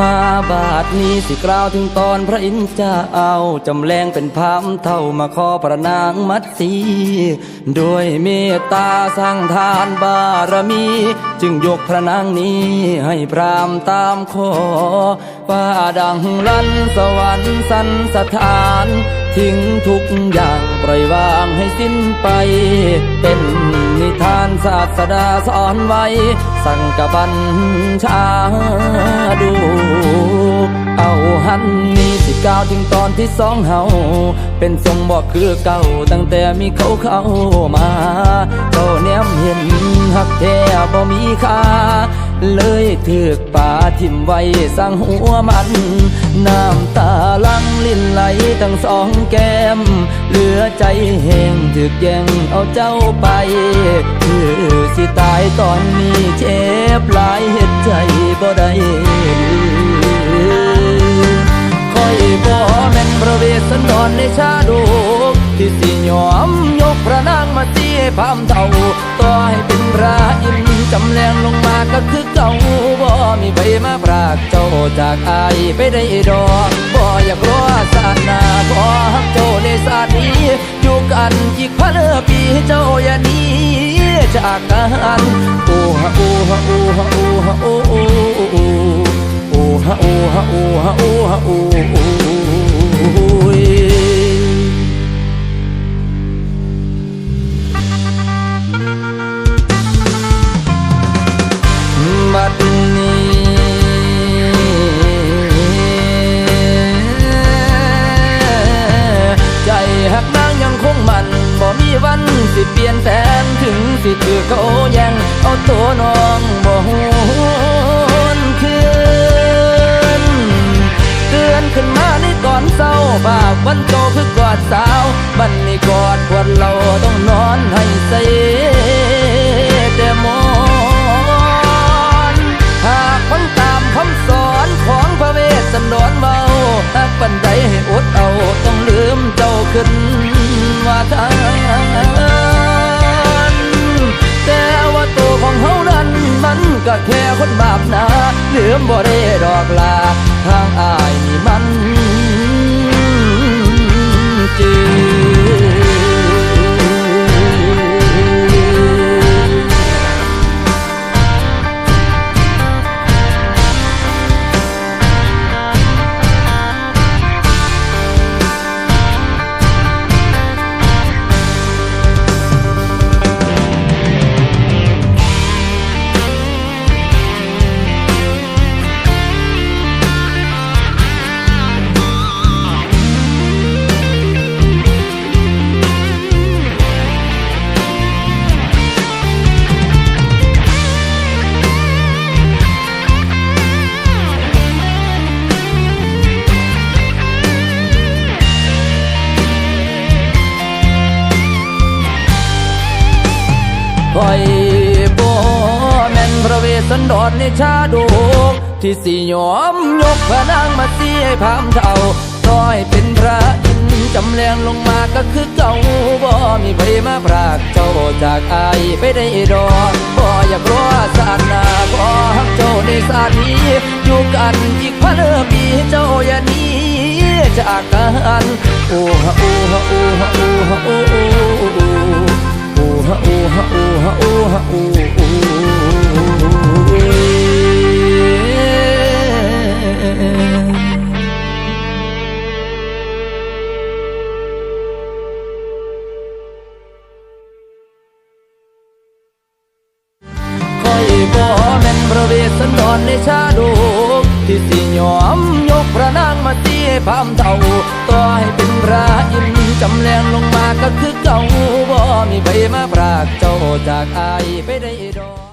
มาบาดนี้สิกล่าวถึงตอนพระอินทร์จ้าเอาจำแรงเป็นพามเท่ามาขอพระนางมัดสีด้วยเมตตาสร้างทานบารมี จึงยกพระนางนี้ให้พรามตามขอฟ้าดังลั่นสวรรค์สันสถาน ทิ้งทุกอย่างปล่อยวางให้สิ้นไปเป็น ทานศาสดาสอนไว้ สั่งกบบัญชาดู เอาหันนี้สิก้าวถึงตอนที่สองเฮาเป็นทรงบอกคือเก่าตั้งแต่มีเขาเข้ามาเจ้าแนมเห็นหักแท้บ่มีค่า เลยถือกป่าทิมไว้สร้างหัวมัน น้ำตาลังลิ้นไหลทั้งสองแก้ม เหลือใจแห้งถึกแย่งเอาเจ้าไปคือสิตายตอนนี้เจ็บหลายเหตุใจบ่ได้คอยบ่แม่นพระเวสสันดรในชาดกที่สิยอมยกพระนางมาเสีพามเท่าต่อให้ มาปรากเจ้าจากอายไปได้ดอกบ่อยากรอศาสนาขอฮักเจ้าในสานี้อยู่กันอีกพันปีเจ้าอย่าหนี้จากกันโอ้ฮะโอ้ฮะโอ้ฮะโอ้ฮะโอ้โอ้โอ้โอ้ฮะโอ้ฮะโอ้ฮะโอ้ฮะโอ้ คือเขาแยังเอาตัวน้องบ่หวนคืนเตือนขึ้นมาในตอนเศร้าบาปวันโตคือกอดสาวบันนี้กอดควรเราต้องนอนให้ใส่แต่มอนหากฟังตามคำสอนของพระเวสสันดรเบาหากปันใดให้อดเอาต้องลืมเจ้าขึ้น คนบาปนเหลืมบ่ได้ดอกลา คอยบ่แม่นพระเวสสันดรในชาดกที่สิยอมยกพระนางมาเสียพามเท่าต้อยเป็นพระอินจำแรงลงมาก็คือเก่าบ่มีใครมาปรากเจ้าจากอายไปได้ดอกบ่อยากรอศานาขอฮักเจ้าในศานีอยู่กันอีกพันปีเจ้าอย่านี้จากกันโอ้ฮะโอ้ฮะโอ้ฮะ เวสสันดรในชาดกที่สิยอมยกพระนางมาตีให้พามเท่าต่อให้เป็นพระอินจำแรงลงมาก็คือเก่าบ่มีใบมาปรากเจ้าจากอายไปได้ดอก